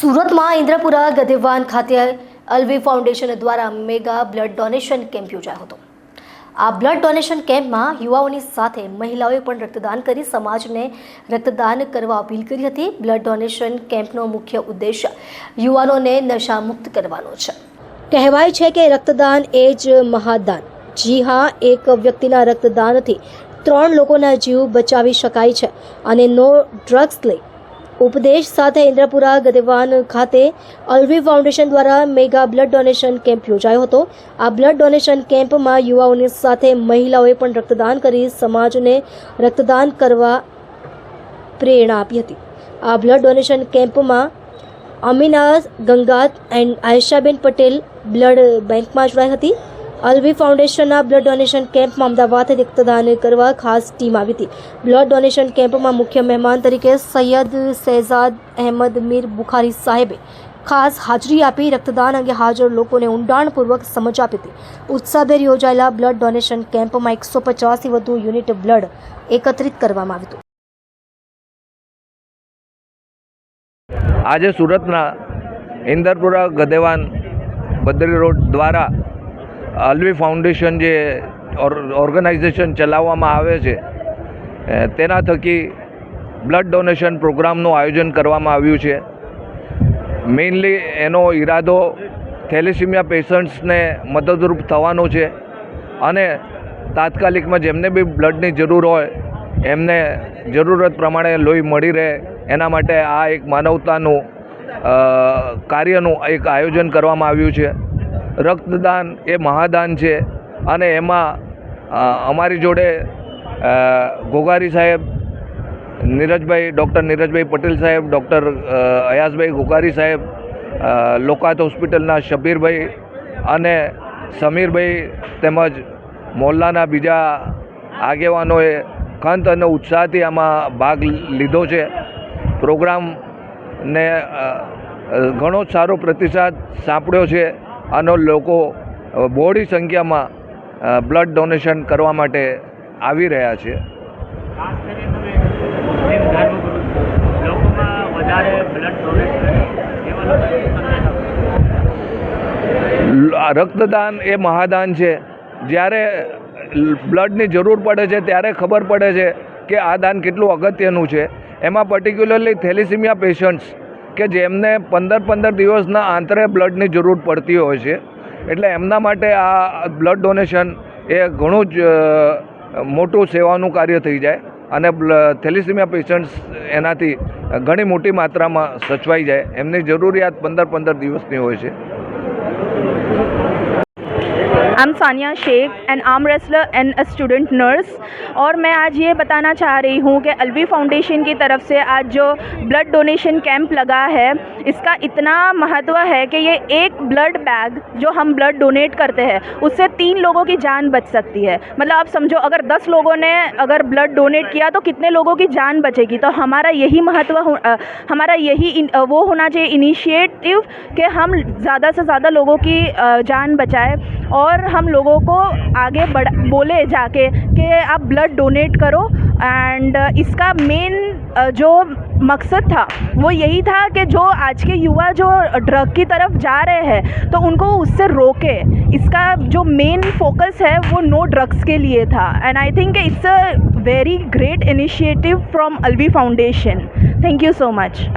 સુરતમાં ઇન્દ્રપુરા ગધેવાન ખાતે અલવી ફાઉન્ડેશન દ્વારા મેગા બ્લડ ડોનેશન કેમ્પ યોજાયો હતો. આ બ્લડ ડોનેશન કેમ્પમાં યુવાઓની સાથે મહિલાઓએ પણ રક્તદાન કરી સમાજને રક્તદાન કરવા અપીલ કરી હતી. બ્લડ ડોનેશન કેમ્પનો મુખ્ય ઉદ્દેશ્ય યુવાનોને નશામુક્ત કરવાનો છે. કહેવાય છે કે રક્તદાન એ જ મહાદાન. જી હા, એક વ્યક્તિના રક્તદાનથી ત્રણ લોકોના જીવ બચાવી શકાય છે અને નો ડ્રગ્સ લઈ ઉપદેશ સાથે ઇન્દ્રપુરા ગદેવાન ખાતે અલ્વી ફાઉન્ડેશન દ્વારા મેગા બ્લડ ડોનેશન કેમ્પ યોજાયો હતો. આ બ્લડ ડોનેશન કેમ્પમાં યુવાઓની સાથે મહિલાઓએ પણ રક્તદાન કરી સમાજને રક્તદાન કરવા પ્રેરણા આપી હતી. આ બ્લડ ડોનેશન કેમ્પમાં અમીના ગંગાત એન્ડ આયશાબેન પટેલ બ્લડ બેંકમાં જોડાઈ હતી. અલ્વી ફાઉન્ડેશનના બ્લડ ડોનેશન કેમ્પમાં અમદાવાદથી રક્તદાન કરવા ખાસ ટીમ આવી હતી. બ્લડ ડોનેશન કેમ્પમાં મુખ્ય મહેમાન તરીકે સૈયદ શહેજાદ અહેમદ મીર બુખારી સાહેબે ખાસ હાજરી આપી રક્તદાન અંગે હાજર લોકોને ઊંડાણપૂર્વક સમજ આપી હતી. ઉત્સાહભેર યોજાયેલા બ્લડ ડોનેશન કેમ્પમાં એકસો પચાસથી વધુ યુનિટ બ્લડ એકત્રિત કરવામાં આવ્યું હતું. આજે સુરતના ઇન્દરપુરા ગદેવાન બદરી રોડ દ્વારા અલ્વી ફાઉન્ડેશન જે ઓર- ઓર્ગેનાઇઝેશન ચલાવવામાં આવે છે તેના થકી બ્લડ ડોનેશન પ્રોગ્રામનું આયોજન કરવામાં આવ્યું છે. મેઇનલી એનો ઈરાદો થેલેસીમિયા પેશન્ટ્સને મદદરૂપ થવાનો છે અને તાત્કાલિકમાં જેમને બી બ્લડની જરૂર હોય, એમને જરૂરત પ્રમાણે લોહી મળી રહે, એના માટે આ એક માનવતાનું કાર્યનું એક આયોજન કરવામાં આવ્યું છે. રક્તદાન એ મહાદાન છે અને એમાં અમારી જોડે ઘોઘારી સાહેબ, નીરજભાઈ, ડૉક્ટર નીરજભાઈ પટેલ સાહેબ, ડૉક્ટર અયાસભાઈ ઘોઘારી સાહેબ લોકાત હોસ્પિટલના શબીરભાઈ અને સમીરભાઈ તેમજ મોહલ્લાના બીજા આગેવાનોએ ખંત અને ઉત્સાહથી આમાં ભાગ લીધો છે. પ્રોગ્રામને ઘણો જ સારો પ્રતિસાદ સાંપડ્યો છે. અને લોકો બહોળી સંખ્યામાં બ્લડ ડોનેશન કરવા માટે આવી રહ્યા છે. રક્તદાન એ મહાદાન છે. જ્યારે બ્લડની જરૂર પડે છે ત્યારે ખબર પડે છે કે આ દાન કેટલું અગત્યનું છે. એમાં પર્ટિક્યુલરલી થેલિસિમિયા પેશન્ટ્સ કે જેમને પંદર પંદર દિવસના આંતરે બ્લડની જરૂર પડતી હોય છે. એટલે એમના માટે આ બ્લડ ડોનેશન એ ઘણું જ મોટું સેવાનું કાર્ય થઈ જાય અને થેલિસીમિયા પેશન્ટ્સ એનાથી ઘણી મોટી માત્રામાં સચવાઈ જાય. એમની જરૂરિયાત પંદર પંદર દિવસની હોય છે. I'm Sania Shaikh an arm wrestler and a student nurse और मैं आज ये बताना चाह रही हूँ कि अलवी फाउंडेशन की तरफ़ से आज जो ब्लड डोनेशन कैंप लगा है, इसका इतना महत्व है कि ये एक ब्लड बैग जो हम ब्लड डोनेट करते हैं, उससे तीन लोगों की जान बच सकती है। मतलब आप समझो, अगर दस लोगों ने अगर ब्लड डोनेट किया तो कितने लोगों की जान बचेगी? तो हमारा यही महत्व हमारा यही इन- वो होना चाहिए इनिशिएटिव कि हम ज़्यादा से ज़्यादा लोगों की जान बचाए। और हम लोगों को आगे बढ़, बोले जाके कि आप ब्लड डोनेट करो एंड इसका मेन जो मकसद था, वो यही था कि जो आज के युवा जो ड्रग की तरफ़ जा रहे हैं तो उनको उससे रोके। इसका जो मेन फोकस है, वो नो ड्रग्स के लिए था। And I think it's a very great initiative from Alvi foundation thank you so much